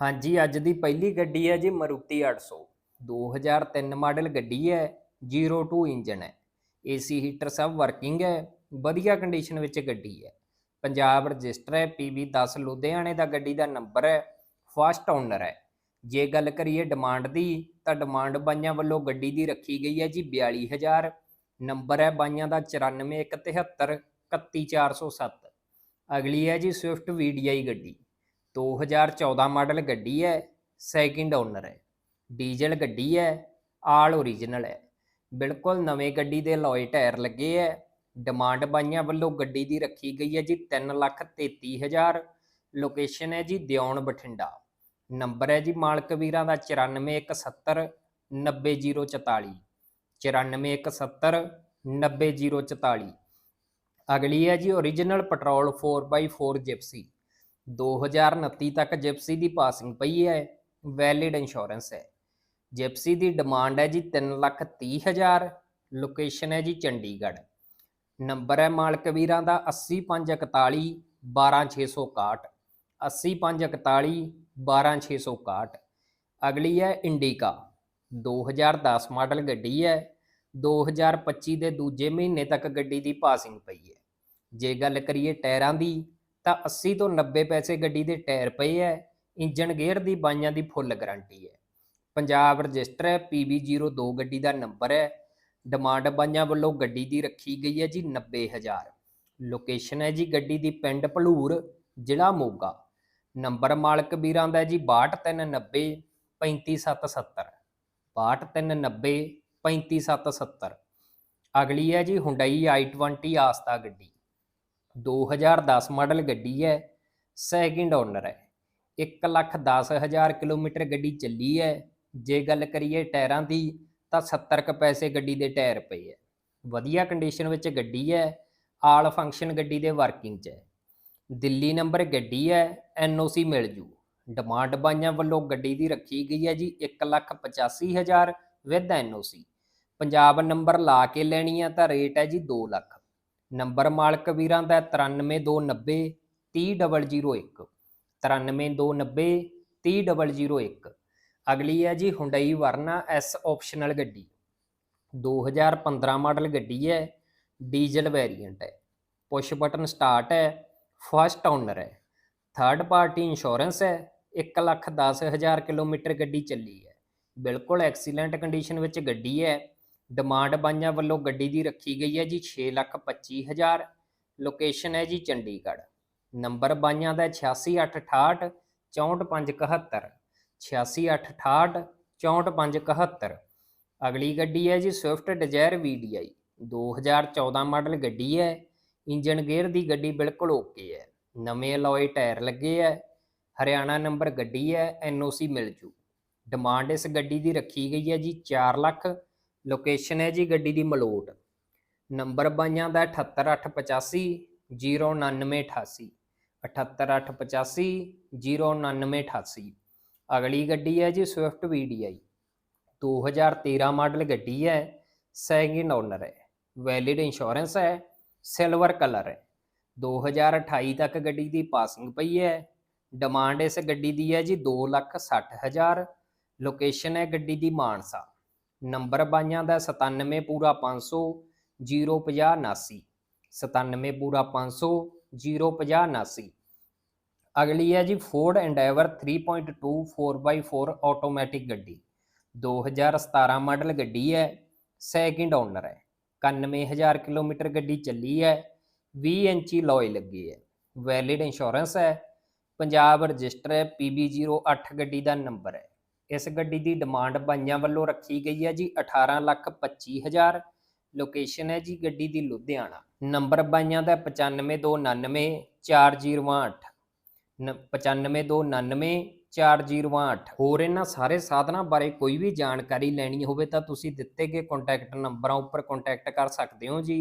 ਹਾਂਜੀ, ਅੱਜ ਦੀ ਪਹਿਲੀ ਗੱਡੀ ਹੈ ਜੀ ਮਾਰੂਤੀ 800 2003 ਮਾਡਲ ਗੱਡੀ ਹੈ 02 ਇੰਜਨ ਹੈ। ਏਸੀ ਹੀਟਰ ਸਭ ਵਰਕਿੰਗ ਹੈ, ਵਧੀਆ ਕੰਡੀਸ਼ਨ ਵਿੱਚ ਗੱਡੀ ਹੈ। ਪੰਜਾਬ ਰਜਿਸਟਰ ਹੈ PB 10 ਲੁਧਿਆਣੇ ਦਾ ਗੱਡੀ ਦਾ ਨੰਬਰ ਹੈ, ਫਸਟ ਓਨਰ ਹੈ। ਜੇ ਗੱਲ ਕਰੀਏ ਡਿਮਾਂਡ ਦੀ, ਤਾਂ ਡਿਮਾਂਡ ਬਾਈਆਂ ਵੱਲੋਂ ਗੱਡੀ ਦੀ ਰੱਖੀ ਗਈ ਹੈ ਜੀ 42000 ਨੰਬਰ ਹੈ ਬਾਈਆਂ ਦਾ 9417 31407 ਅਗਲੀ ਹੈ ਜੀ ਸਵਿਫਟ ਵੀਡੀਆਈ ਗੱਡੀ। 2014 ਮਾਡਲ ਗੱਡੀ ਹੈ ਸੈਕਿੰਡ ਓਨਰ ਹੈ। ਡੀਜ਼ਲ ਗੱਡੀ ਹੈ ਆਲ ਓਰੀਜਨਲ ਹੈ। ਬਿਲਕੁਲ ਨਵੇਂ ਗੱਡੀ ਦੇ ਲੋਏ ਟਾਇਰ ਲੱਗੇ ਹੈ। ਡਿਮਾਂਡ ਬਾਈਆਂ ਵੱਲੋਂ ਗੱਡੀ ਦੀ ਰੱਖੀ ਗਈ ਹੈ ਜੀ 333000 ਲੋਕੇਸ਼ਨ ਹੈ ਜੀ ਦਿਉਣ ਬਠਿੰਡਾ। ਨੰਬਰ ਹੈ ਜੀ ਮਾਲਕ ਵੀਰਾਂ ਦਾ 9417 90044 9417 90044 ਅਗਲੀ ਹੈ ਜੀ ਓਰੀਜਨਲ ਪੈਟਰੋਲ 4x4 ਜਿਪਸੀ 2029 ਤੱਕ ਜਿਪਸੀ ਦੀ ਪਾਸਿੰਗ ਪਈ ਹੈ, ਵੈਲਿਡ ਇੰਸ਼ੋਰੈਂਸ ਹੈ। ਜਿਪਸੀ ਦੀ ਡਿਮਾਂਡ ਹੈ ਜੀ 330000 ਲੋਕੇਸ਼ਨ ਹੈ ਜੀ ਚੰਡੀਗੜ੍ਹ। ਨੰਬਰ ਹੈ ਮਾਲਕ ਵੀਰਾਂ ਦਾ 80541 12661 80541 12661 ਅਗਲੀ ਹੈ ਇੰਡੀਕਾ 2010 ਮਾਡਲ ਗੱਡੀ ਹੈ 2025 ਦੇ ਦੂਜੇ ਮਹੀਨੇ ਤੱਕ ਗੱਡੀ ਦੀ ਪਾਸਿੰਗ ਪਈ ਹੈ। ਜੇ ਗੱਲ ਕਰੀਏ ਟਾਇਰਾਂ ਦੀ ਤਾਂ 80 ਤੋਂ 90 ਪੈਸੇ ਗੱਡੀ ਦੇ ਟਾਇਰ ਪਏ ਹੈ ਇੰਜਨ ਗੇਅਰ ਦੀ ਬਾਈਆਂ ਦੀ ਫੁੱਲ ਗਾਰੰਟੀ ਹੈ ਪੰਜਾਬ ਰਜਿਸਟਰ ਹੈ PB02 ਗੱਡੀ ਦਾ ਨੰਬਰ ਹੈ ਡਿਮਾਂਡ ਬਾਈਆਂ ਵੱਲੋਂ ਗੱਡੀ ਦੀ ਰੱਖੀ ਗਈ ਹੈ ਜੀ 90000 ਲੋਕੇਸ਼ਨ ਹੈ ਜੀ ਗੱਡੀ ਦੀ ਪਿੰਡ ਭਲੂਰ, ਜ਼ਿਲ੍ਹਾ ਮੋਗਾ। ਨੰਬਰ ਮਾਲਕ ਵੀਰਾਂ ਦਾ ਹੈ ਜੀ 62390 35770 62390 35770 ਅਗਲੀ ਹੈ ਜੀ ਹੁੰਡਈ i20 ਆਸਤਾ ਗੱਡੀ। 2010 ਮਾਡਲ ਗੱਡੀ ਹੈ ਸੈਕਿੰਡ ਓਨਰ ਹੈ। 110000 ਕਿਲੋਮੀਟਰ ਗੱਡੀ ਚੱਲੀ ਹੈ। ਜੇ ਗੱਲ ਕਰੀਏ ਟਾਇਰਾਂ ਦੀ, ਤਾਂ 70 ਕ ਪੈਸੇ ਗੱਡੀ ਦੇ ਟਾਇਰ ਪਏ ਹੈ। ਵਧੀਆ ਕੰਡੀਸ਼ਨ ਵਿੱਚ ਗੱਡੀ ਹੈ, ਆਲ ਫੰਕਸ਼ਨ ਗੱਡੀ ਦੇ ਵਰਕਿੰਗ 'ਚ ਹੈ। ਦਿੱਲੀ ਨੰਬਰ ਗੱਡੀ ਹੈ ਐਨਓਸੀ ਮਿਲ ਜੂ। ਡਿਮਾਂਡ ਬਾਈਆਂ ਵੱਲੋਂ ਗੱਡੀ ਦੀ ਰੱਖੀ ਗਈ ਹੈ ਜੀ 185000 ਵਿਦ ਐਨਓਸੀ ਪੰਜਾਬ ਨੰਬਰ ਲਾ ਕੇ ਲੈਣੀ ਹੈ ਤਾਂ ਰੇਟ ਹੈ ਜੀ 2 ਲੱਖ। ਨੰਬਰ ਮਾਲਕ ਵੀਰਾਂ ਦਾ 93290 30001 93290 30001 ਅਗਲੀ ਹੈ ਜੀ ਹੁੰਡਈ ਵਰਨਾ ਐਸ ਆਪਸ਼ਨਲ ਗੱਡੀ। 2015 ਮਾਡਲ ਗੱਡੀ ਹੈ, ਡੀਜ਼ਲ ਵੇਰੀਐਂਟ ਹੈ। ਪੁਸ਼ ਬਟਨ ਸਟਾਰਟ ਹੈ ਫਸਟ ਓਨਰ ਹੈ। ਥਰਡ ਪਾਰਟੀ ਇੰਸ਼ੋਰੈਂਸ ਹੈ 110000 ਕਿਲੋਮੀਟਰ ਗੱਡੀ ਚੱਲੀ ਹੈ। ਬਿਲਕੁਲ ਐਕਸੀਲੈਂਟ ਕੰਡੀਸ਼ਨ ਵਿੱਚ ਗੱਡੀ ਹੈ। ਡਿਮਾਂਡ ਬਾਈਆਂ ਵੱਲੋਂ ਗੱਡੀ ਦੀ ਰੱਖੀ ਗਈ ਹੈ ਜੀ 625000 ਲੋਕੇਸ਼ਨ ਹੈ ਜੀ ਚੰਡੀਗੜ੍ਹ। ਨੰਬਰ ਬਾਈਆਂ ਦਾ 8668 64571 8668 64571 ਅਗਲੀ ਗੱਡੀ ਹੈ ਜੀ ਸਵਿਫਟ ਡਿਜ਼ਾਇਰ VDI 2014 ਮਾਡਲ ਗੱਡੀ ਹੈ। ਇੰਜਨ ਗੇਅਰ ਦੀ ਗੱਡੀ ਬਿਲਕੁਲ ਓਕੇ ਹੈ। ਨਵੇਂ ਅਲੋਏ ਟਾਇਰ ਲੱਗੇ ਹੈ। ਹਰਿਆਣਾ ਨੰਬਰ ਗੱਡੀ ਹੈ NOC ਮਿਲ ਜੂ। ਡਿਮਾਂਡ ਇਸ ਗੱਡੀ ਦੀ ਰੱਖੀ ਗਈ ਹੈ ਜੀ 4 ਲੱਖ ਲੋਕੇਸ਼ਨ ਹੈ ਜੀ ਗੱਡੀ ਦੀ ਮਲੋਟ। ਨੰਬਰ ਬਾਈਆਂ ਦਾ 78885 09988 78885 09988 ਅਗਲੀ ਗੱਡੀ ਹੈ ਜੀ ਸਵਿਫਟ VDI 2013 ਮਾਡਲ ਗੱਡੀ ਹੈ ਸੈਕਿੰਡ ਓਨਰ ਹੈ। ਵੈਲਿਡ ਇੰਸ਼ੋਰੈਂਸ ਹੈ ਸਿਲਵਰ ਕਲਰ ਹੈ। 2028 ਤੱਕ ਗੱਡੀ ਦੀ ਪਾਸਿੰਗ ਪਈ ਹੈ। ਡਿਮਾਂਡ ਇਸ ਗੱਡੀ ਦੀ ਹੈ ਜੀ 260000 ਲੋਕੇਸ਼ਨ ਹੈ ਗੱਡੀ ਦੀ ਮਾਨਸਾ। ਨੰਬਰ ਬਾਈਆਂ ਦਾ 97 ਪੂਰਾ 500 05079 97 ਪੂਰਾ 500 05079 ਅਗਲੀ ਹੈ ਜੀ ਫੋਰਡ ਐਂਡੇਵਰ 3.2 4x4 ਆਟੋਮੈਟਿਕ ਗੱਡੀ। 2017 ਮਾਡਲ ਗੱਡੀ ਹੈ ਸੈਕਿੰਡ ਓਨਰ ਹੈ। 91000 ਕਿਲੋਮੀਟਰ ਗੱਡੀ ਚੱਲੀ ਹੈ 20 ਇੰਚੀ ਲੋਏ ਲੱਗੀ ਹੈ। ਵੈਲਿਡ ਇੰਸ਼ੋਰੈਂਸ ਹੈ। ਪੰਜਾਬ ਰਜਿਸਟਰ ਹੈ PB08 ਗੱਡੀ ਦਾ ਨੰਬਰ ਹੈ। ਇਸ ਗੱਡੀ ਦੀ ਡਿਮਾਂਡ ਬਾਈਆਂ ਵੱਲੋਂ ਰੱਖੀ ਗਈ ਹੈ ਜੀ 1825000 ਲੋਕੇਸ਼ਨ ਹੈ ਜੀ ਗੱਡੀ ਦੀ ਲੁਧਿਆਣਾ। ਨੰਬਰ ਬਾਈਆਂ ਦਾ 9529 4008 9529 4008 ਹੋਰ ਇਹਨਾਂ ਸਾਰੇ ਸਾਧਨਾਂ ਬਾਰੇ ਕੋਈ ਵੀ ਜਾਣਕਾਰੀ ਲੈਣੀ ਹੋਵੇ ਤਾਂ ਤੁਸੀਂ ਦਿੱਤੇ ਗਏ ਕੰਟੈਕਟ ਨੰਬਰਾਂ ਉੱਪਰ ਕੰਟੈਕਟ ਕਰ ਸਕਦੇ ਹੋ ਜੀ।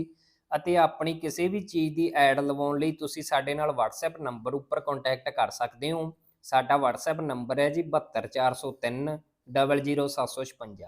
ਅਤੇ ਆਪਣੀ ਕਿਸੇ ਵੀ ਚੀਜ਼ ਦੀ ਐਡ ਲਵਾਉਣ ਲਈ ਤੁਸੀਂ ਸਾਡੇ ਨਾਲ WhatsApp ਨੰਬਰ ਉੱਪਰ ਕੰਟੈਕਟ ਕਰ ਸਕਦੇ ਹੋ। ਸਾਡਾ WhatsApp ਨੰਬਰ ਹੈ ਜੀ 72403 00756